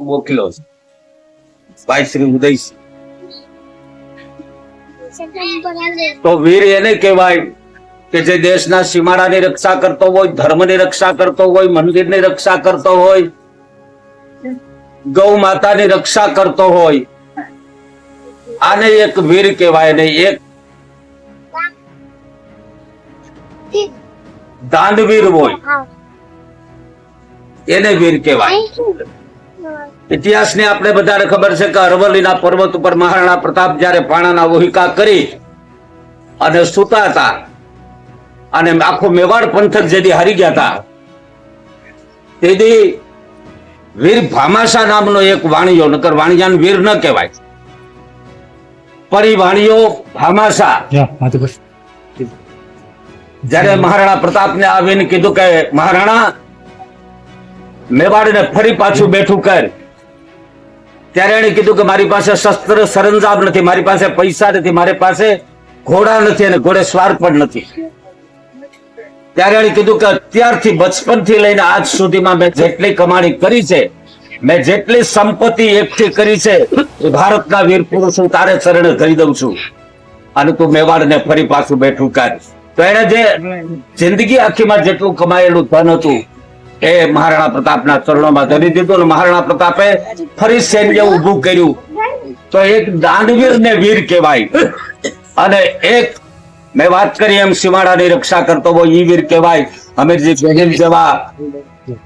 મોકલ્યો છે ભાઈ શ્રી ઉદયસિંહ તો વીર એને કહેવાય કે જે દેશના સીમાડાની રક્ષા કરતો હોય ધર્મની રક્ષા કરતો હોય મંદિરની રક્ષા કરતો હોય ગૌ માતાની રક્ષા કરતો હોય આને એક વીર કહેવાય ને એક દાનવીર હોય. એને વીર કહેવાય. ઇતિહાસની આપણે બધાને ખબર છે કે અરવલ્લીના પર્વત ઉપર મહારાણા પ્રતાપ જ્યારે પાણાના વહિકા કરી અને સુતા હતા અને આખો મેવાડ પંથક જેથી હારી ગયા હતા તેથી વીર ભામાશા નામનો એક વાણિયો નકર વાણિયાને વીર ન કહેવાય. પરી વાણિયો ભામાશા જ્યારે મહારાણા પ્રતાપને આવીને કીધું કે મહારાણા મેવાડને ફરી પાછું બેઠું કર. ત્યારે એણે કીધું કે મારી પાસે શસ્ત્ર સરંજામ નથી, મારી પાસે પૈસા નથી, મારી પાસે ઘોડા નથી અને ઘોડે સ્વાર પણ નથી. ત્યારે એણે કીધું કે અત્યારથી બચપનથી લઈને આજ સુધીમાં મેં જેટલી કમાણી કરી છે, મેં જેટલી સંપત્તિ એકઠી કરી છે, એ ભારતના વીર પુરુષો તારે ચરણે ધરી દઉં છું. અને તું મેવાડને ફરી પાછું બેઠું કર. તો એને જે જિંદગી આખીમાં જેટલું કમાયેલું ધન હતું એ મહારાણા પ્રતાપના ચરણોમાં ધરી દીધું અને મહારાણા પ્રતાપે ફરી સૈન્ય ઊભું કર્યું. તો એક દાનવીર ને વીર કહેવાય. અને એક, મેં વાત કરી એમ સીમાડાની રક્ષા કરતો હોય ઈ વીર કહેવાય. અમીરજી બહેન જેવા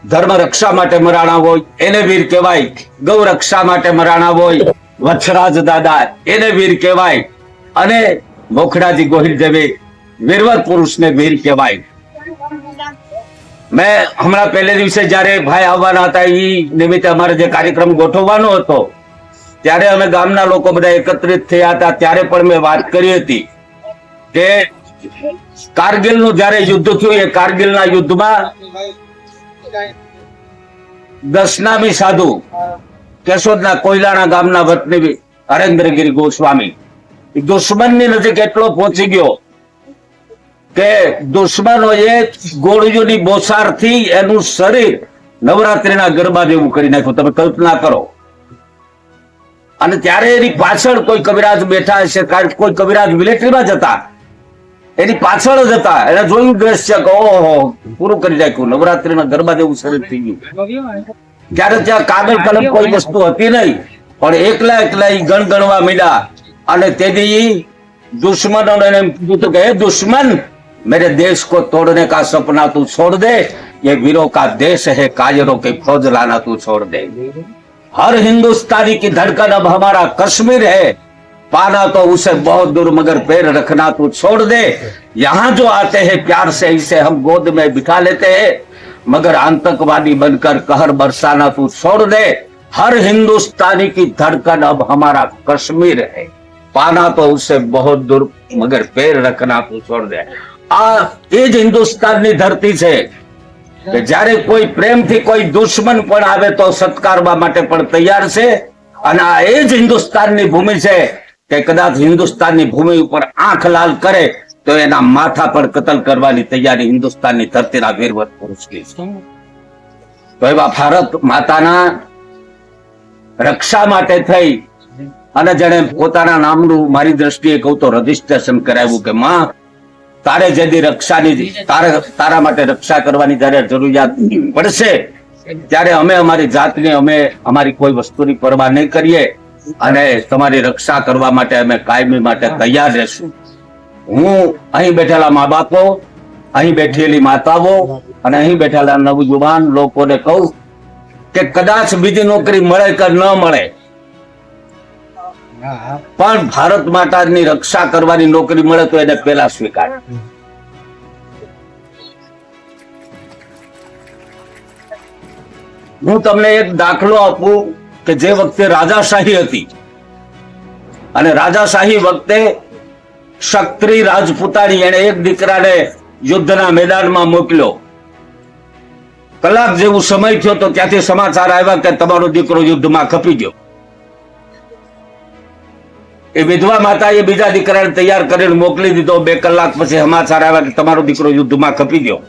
ધર્મ રક્ષા માટે મરાણા હોય, એને વીર કહેવાય. ગૌ રક્ષા માટે મરાણા હોય વચ્છરાજ દાદા, એને વીર કહેવાય. અને મોખડાજી ગોહિલ જેવી વીરવર પુરુષને વીર કહેવાય. મેં હમણાં પહેલે દિવસે જ્યારે ભાઈ આવવાના હતા એ નિમિત્તે અમારે જે કાર્યક્રમ ગોઠવવાનો હતો, ત્યારે અમે ગામના લોકો બધા એકત્રિત થયા હતા. ત્યારે પણ મેં વાત કરી હતી કે કારગિલનું જ્યારે યુદ્ધ થયું, એ કારગિલના યુદ્ધમાં દશનામી સાધુ કેશોદના કોયલાના ગામના વતની હરેન્દ્રગીરી ગોસ્વામી દુશ્મનની નજીક એટલો પહોંચી ગયો કે દુશ્મનોએ ગોળીઓની બોસારથી એનું શરીર નવરાત્રીના ગરબા જેવું કરી નાખ્યું. તમે કલ્પના કરો. અને ત્યારે એની પાછળ કોઈ કવિરાજ બેઠા હશે કારણ કોઈ કવિરાજ મિલિટરીમાં જતા. એની પાછળ જ હતા. એને જોયું દ્રશ્ય કે ઓહો પૂરું કરી નાખ્યું. નવરાત્રીના ગરબા જેવું શરીર થઈ ગયું. ત્યારે ત્યાં કાગળ કલમ કોઈ વસ્તુ હતી નહીં. પણ એકલા એકલા એ ગણ ગણવા મીડા અને તેથી દુશ્મનો એમ કીધું કે હે દુશ્મન मेरे देश को तोड़ने का सपना तू छोड़ दे। ये वीरों का देश है कायरों की फौज लाना तू छोड़ दे। हर हिंदुस्तानी की धड़कन अब हमारा कश्मीर है। पाना तो उसे बहुत दूर, मगर पैर रखना तू छोड़ दे। यहाँ जो आते हैं, प्यार से इसे हम गोद में बिठा लेते हैं। मगर आतंकवादी बनकर कहर बरसाना तू छोड़ दे। हर हिंदुस्तानी की धड़कन अब हमारा कश्मीर है। पाना तो उसे बहुत दूर, मगर पैर रखना तू छोड़ दे। આ એ જ હિન્દુસ્તાનની ધરતી છે કે જ્યારે કોઈ પ્રેમથી કોઈ દુશ્મન પણ આવે તો સત્કારવા માટે પણ તૈયાર છે. અને આ એ જ હિન્દુસ્તાનની ભૂમિ છે કે કદાચ હિન્દુસ્તાનની ભૂમિ ઉપર આંખ લાલ કરે તો એના માથા પર કતલ કરવાની તૈયારી હિન્દુસ્તાનની ધરતીના વીરવત પુરુષની છે. તો એવા ભારત માતાના રક્ષા માટે થઈ અને જેને પોતાના નામનું મારી દ્રષ્ટિએ કહું તો રજીસ્ટ્રેશન કરાવ્યું કે માં તારે જેથી રક્ષાની તારે તારા માટે રક્ષા કરવાની જયારે જરૂરિયાત પડશે ત્યારે અમે અમારી જાતને અમે અમારી કોઈ વસ્તુની પરવા નહીં કરીએ અને તમારી રક્ષા કરવા માટે અમે કાયમી માટે તૈયાર રહેશું. હું અહીં બેઠેલા મા બાપો અહીં બેઠેલી માતાઓ અને અહીં બેઠેલા નવજુવાન લોકોને કહું કે કદાચ બીજી નોકરી મળે કે ન મળે પણ ભારત માતાની રક્ષા કરવાની નોકરી મળે તો એને પેલા સ્વીકાર. હું તમને એક દાખલો આપું કે જે વખતે રાજાશાહી હતી. અને રાજાશાહી વખતે શક્ત્રી રાજપૂતાણી એને એક દીકરાને યુદ્ધના મેદાનમાં મોકલ્યો. કલાક જેવું સમય થયો તો ત્યાંથી સમાચાર આવ્યા કે તમારો દીકરો યુદ્ધમાં ખપી ગયો. એ વિધવા માતાએ બીજા દીકરાને તૈયાર કરીને મોકલી દીધો, બે કલાક પછી સમાચાર આવ્યા કે તમારો દીકરો યુદ્ધમાં ખપી ગયો.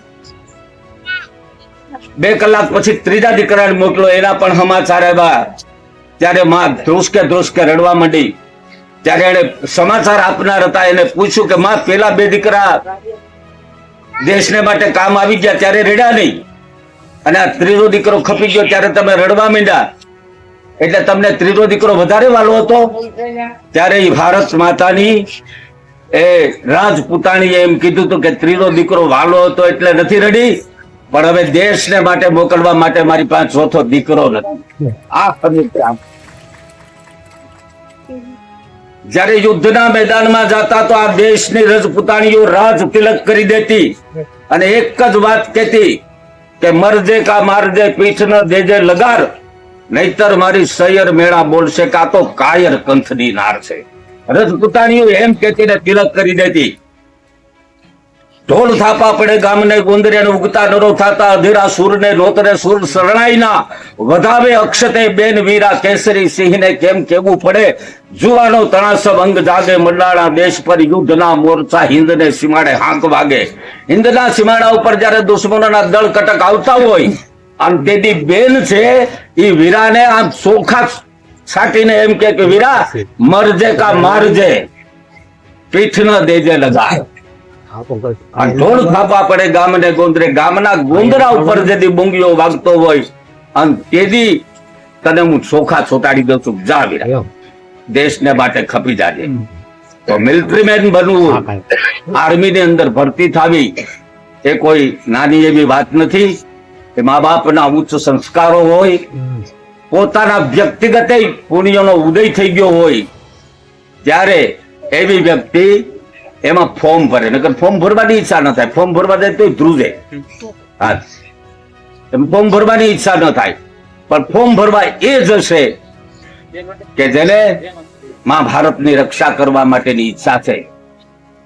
બે કલાક પછી ત્રીજા દીકરાને મોકલો, એના પણ સમાચાર આવ્યા. ત્યારે માં ધ્રુસકે ધ્રુસકે રડવા માંડી. ત્યારે એને સમાચાર આપનાર હતા, એને પૂછ્યું કે, માં, પેલા બે દીકરા દેશને માટે કામ આવી ગયા, ત્યારે રડ્યા નહીં. અને આ ત્રીજો દીકરો ખપી ગયો, ત્યારે તમે રડવા માંડ્યા. એટલે તમને ત્રીજો દીકરો વધારે વાલો હતો? ત્યારે એ ભારત માતાની એ રાજપૂતાણીએ એમ કીધું હતું કે ત્રીજો દીકરો વાલો હતો એટલે નથી રડી પણ હવે દેશને માટે મોકલવા માટે મારી પાસે ચોથો દીકરો નથી. આ. જ્યારે યુદ્ધના મેદાનમાં જતા તો આ દેશની રજપૂતાણીઓ રાજ તિલક કરી દેતી અને એક જ વાત કહેતી કે મરજે કા મારજે, પીઠ ન દેજે લગાર નહીતર મારી સૈયર મેળા બોલશે કા તો કાયર કંથની નાર છે. રજપૂતાણીઓ એમ કેતી ને તિલક કરી દેતી. ઢોલ થાપા પડે ગામને ગુંદરે ને ઉગતા નરો થાતા અધીરા સુર ને નોતરે સુર શરણાઈના. વધાવે અક્ષતે બેન વીરા કેસરી સિંહને કેમ કેવું પડે? જુવાનો તણાસબ અંગ જાગે મંડાણા દેશ પર યુદ્ધના મોરચા હિંદ ને સીમાડે હાંક વાગે. હિન્દના સીમાડા ઉપર જ્યારે દુશ્મનોના દળ કટક આવતા હોય આમ તેથી બેન છે એ વીરાને આમ ચોખા છાટીને એમ કે વીરા મરજે કા મારજે પીઠ ન દેજે લગાય ઢોળ થાપા પડે ગામને ગોંદરે. ગામના ગોંદરા ઉપર જેથી બુંગીઓ વાગતો હોય. અને તેથી તને હું ચોખા છોટાડી દઉં છું. જા વીરા. દેશને માટે ખપી જાજે. તો મિલિટરી મેન બનવું આર્મી ની અંદર ભરતી થવી. એ કોઈ નાની એવી વાત નથી. એ મા બાપના ઉચ્ચ સંસ્કારો હોય પોતાના વ્યક્તિગત પુણ્યનો ઉદય થઈ ગયો હોય ત્યારે એવી વ્યક્તિ એમાં ફોર્મ ભરે. નકર ફોર્મ ભરવાની ઈચ્છા ન થાય. ફોર્મ ભરવા જાય તો ધ્રુજે. હા. એમ ફોર્મ ભરવાની ઈચ્છા ન થાય. પણ ફોર્મ ભરવા એ જ હશે કે જેને મા ભારતની રક્ષા કરવા માટેની ઈચ્છા છે.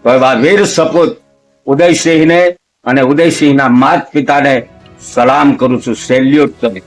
તો એવા વીર સપૂત ઉદયસિંહને અને ઉદયસિંહના માત પિતાને સલામ કરું છું સેલ્યુટ તમે.